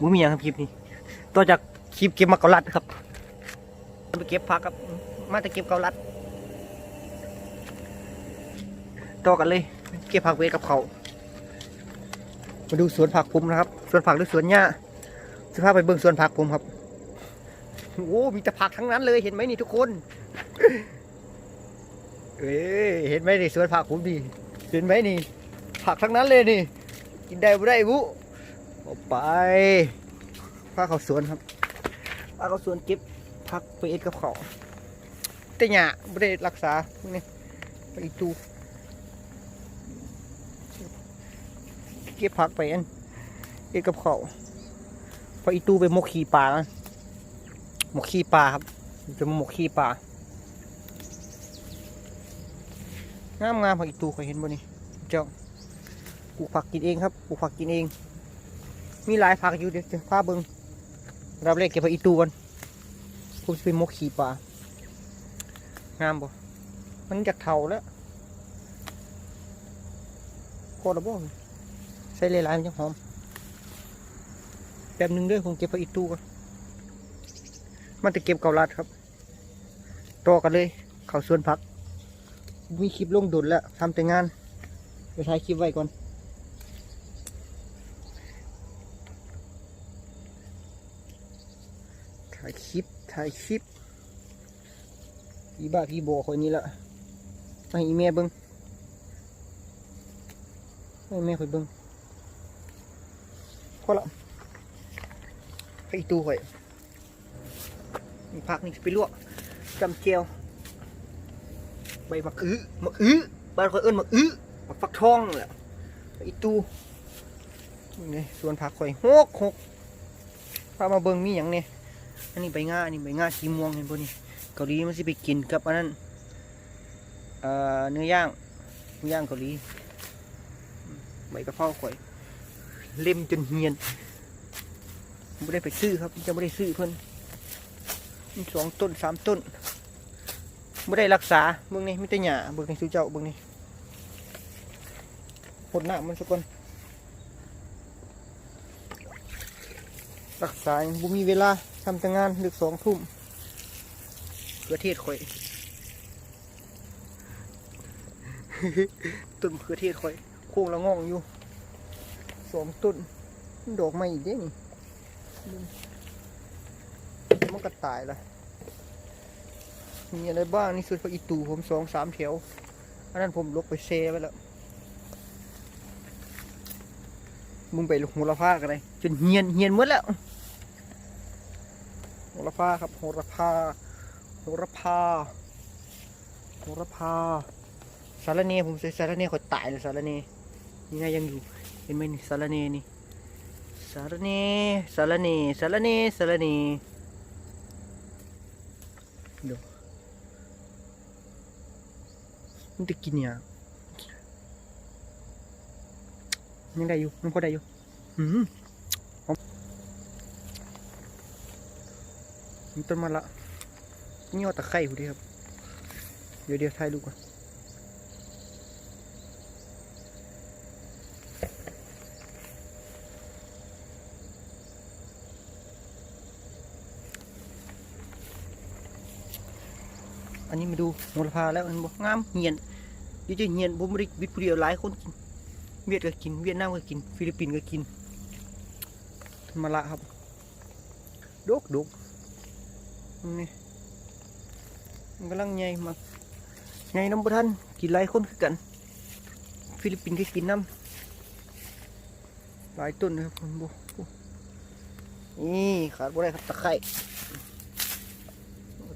บุมีอย่างครับคลิปนี้ต่อจากคลิปเก็บมะกอกลัดครับไปเก็บผักครับ มาแต่เก็บเกาลัดต่อกันเลย เก็บผักเวทกับเขามาดูสวนผักผมนะครับสวนผักหรือสวนหญ้าสภาพไปเบิ่งสวนผักผมครับโอ้มีแต่ผักทั้งนั้นเลยเห็นไหมนี่ทุกคนเอ้ยเห็นไหมนี่สวนผักผมดีเห็นไหมนี่ ผักทั้งนั้นเลยนี่ กินได้บ่ได้บุ เอาไปพาเขาสวนครับพาเขาสวนเก็บผักไปเอ็ดกับเขาแต่หญ้าไม่ได้รักษาพวกนี่ไปอีตูเก็บผักไปอันเอ็ดกับเขาพออีตูไปหมกขี้ปลานะหมกขี้ปลาครับจะมาหมกขี้ปลางามงามๆผักอีตูเคยเห็นบ่นี่เจ้าปลูกผักกินเองครับปลูกผักกินเอง มีหลายผักอยู่เดี๋ยวจะพาเบิงเราเล็กเก็บผักอีตูกันผมจะไปมกขี่ปลางามบ่มันจากเท่าแล้วพอแล้วบ่ใส่หลายๆมันจะหอมแป๊บหนึงด้อผมเก็บผักอีตูกันมันจะเก็บเกาลัดครับต่อกันเลย เขาสวนผัก มีคลิปลงดุนแล้วทำแต่งานไปถ่ายคลิปไว้ก่อนายคลิปถ่ายคลิปพี่บ้าพี่โบคนนี้ละให้อีเมลเบิ้งให้แม่คอยเบิ้งพอละไปอีตู้ข่อยมีพักนี่ไปลวกจำเจียวใบมะอื้อมะอื้อบ้านข่อยเอิ้นมะอื้อมาฟักทองนั่แหละอีตูนี่ส่วนผักข่อยหกหกพามาเบิ่งมีอย่างเนี่ย อันนี้ใบง่าอันนี้ใบง่าสีม่วงเห็นบ่นี่เกาหลีมันสิไปกินกับอันนั้นเอ่อเนื้อย่างเนื้อย่างเกาหลีใบกะเพราข่อย เล่มจนเหียนไม่ได้ไปซื้อครับจะไม่ได้ซื้อเพิ่นสองต้นสามต้นไม่ได้รักษาเบิ่งนี่ไม่แต่หญ้าเบิ่งนี่สุเจ้าเบิ่งนี่หดหน้ามันสักคนรักษายังบุมีเวลา ทำแต่งานดึกสองทุ่มเขือเทศข่อยต้นมะเขือเทศข่อยโค้งละง่องอยู่สองต้นดอกไม้อีกเด้นี่มันก็ตายละมีอะไรบ้างนี่สุดพระอีตูผมสองสามแถวอันนั้นผมลกไปเซไว้แล้ว มึงไปโหระพากันเลยจนเฮียนเฮียนหมดแล้วโห ระพาครับโหระพาโหระพาโหระพาสารเนผมใส่สารเนเขาตายเลยสารเนนี่ไงยังอยู่เห็นไหมนี่สารเนนี่สารเนสารเนสารเนสารเนดี๋ยวมันจะกินเนี่ยยังได้อยู่ยังพอได้อยู่อืมหอ มีต้นมันละนี่เอาตะไคร้หูดิครับ เดี๋ยวเดี๋ยวถ่ายรูปก่อนอันนี้มาดูโหระพาแล้วมันบอกงามเหียนยวจะเหียนผมไม่ได้บิดผู้เดียวหลายคนกินเวียดก็กินเวียดนามก็กิน ฟิลิปปินส์ก็กินมาละครับดกดก นี่มันกำลังใหญ่มาใหญ่น้ำประทันกินหลายคนคือกัน ฟิลิปปินส์ก็กินน้ำหลายต้นนะครับผมบอกนี่ขาดบ่ได้ครับตะไคร้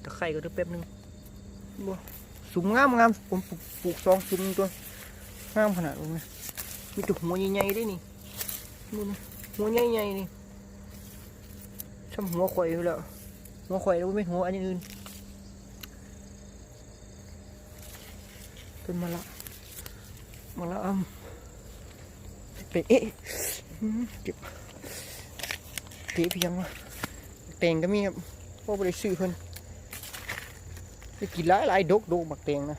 ตะไคร้ก็เดี๋ยวแป๊บหนึงบ่สูงงามงามผมปลูกปลูกสองซุ้มตัวงามขนาดนี้มีแต่หัวใหญ่ๆด้วยนี่ดูนี่หัวใหญ่ๆนี่ช่ำหัวข่อยอยู่แล้ว หัวข่อยแล้วไม่หัวอันอื่นต้นมะละมะละอ่ำเปะเอ๊ะเก็บเตะเพียงวะแตงก็มีครับพ่อไปได้ซื้อเพิ่นไปกินหลายหลายดกดกบักแตงนะ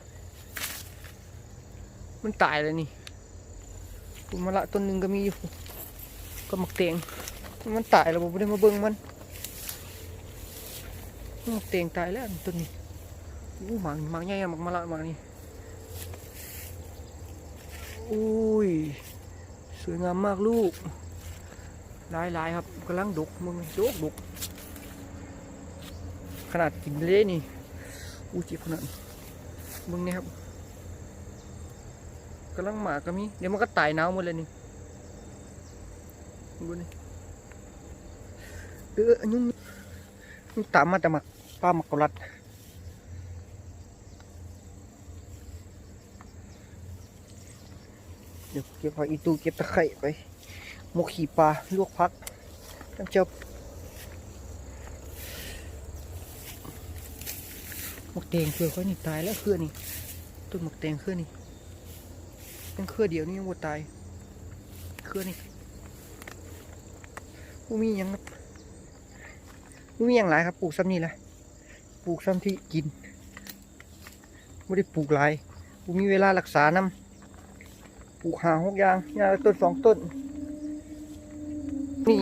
มันตายเลยนี่ต้นมะละต้นหนึ่งก็มีอยู่ก็มักเตียงมันตายแล้วบ่ได้มาเบิ่งมัน เตียงตายแล้วตัวนี้อู้หมางหมางใหญ่อะหมางมาละหมางนี่อุ้ยสวยงามมากลูกหลายลายๆครับกำลังดกมึงดกดกขนาดกินเละนี่อู้เจิบขนาดมึงเนี่ยครับกำลังหมากก็มีเดี๋ยวมันก็ตายหนาวหมดเลยนี่ดูนี่เอออันนี้มันตามมาแต่หมัก ป้ามกกะลัดเดี๋ยวเก็บผักอีตูเก็บตะไคร่ไปหมกขี่ปลาลวกพักน้ำเจ้าหมกแตงเครือค่อยนี่ตายแล้วเครือนี่ต้นหมกแตงเครือนี่เป็นเครือเดียวนี่ยังบ่ตายเครือนี่บ่มีหยังครับไม่มีอย่างไรครับปลูกซ้ำนี่แหละ ปลูกซ้ำที่กินไม่ได้ปลูกหลายกูมีเวลารักษาน้ำปลูกหาหกอย่างยางต้นสองต้น นี่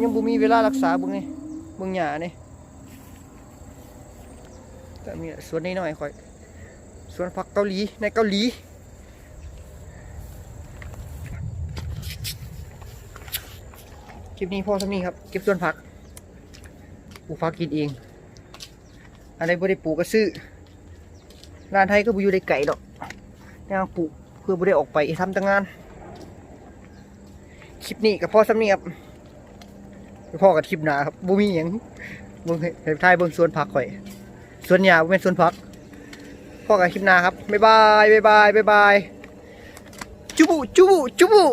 ยังบูมีเวลารักษาบึงไงเบึงหญ้านี่แต่มีสวนน้อยๆค่อยสวนผักเกาหลีในเกาหลีคลิปนี้พอซ้ำนี้ครับเก็บสวนผักปลูกฟ้ากินเอง อะไรบ่ได้ปลูกก็ซื้องานไทยก็บ่อยู่ได้ไก่ดอกย่างปลูกเพื่อบ่ได้ออกไปทำต่างงาน คลิปนี้กับพ่อสำเนียบพ่อกับคลิปหนาครับบ่มีหยังเบิ่งให้ทายเบิ่งสวนผักข่อยสวนหญ้าบ่แม่นสวนผักพ่อกับคลิปหนาครับบ๊ายบายบ๊ายบายบ๊ายบายจุบุจุบุจุบุ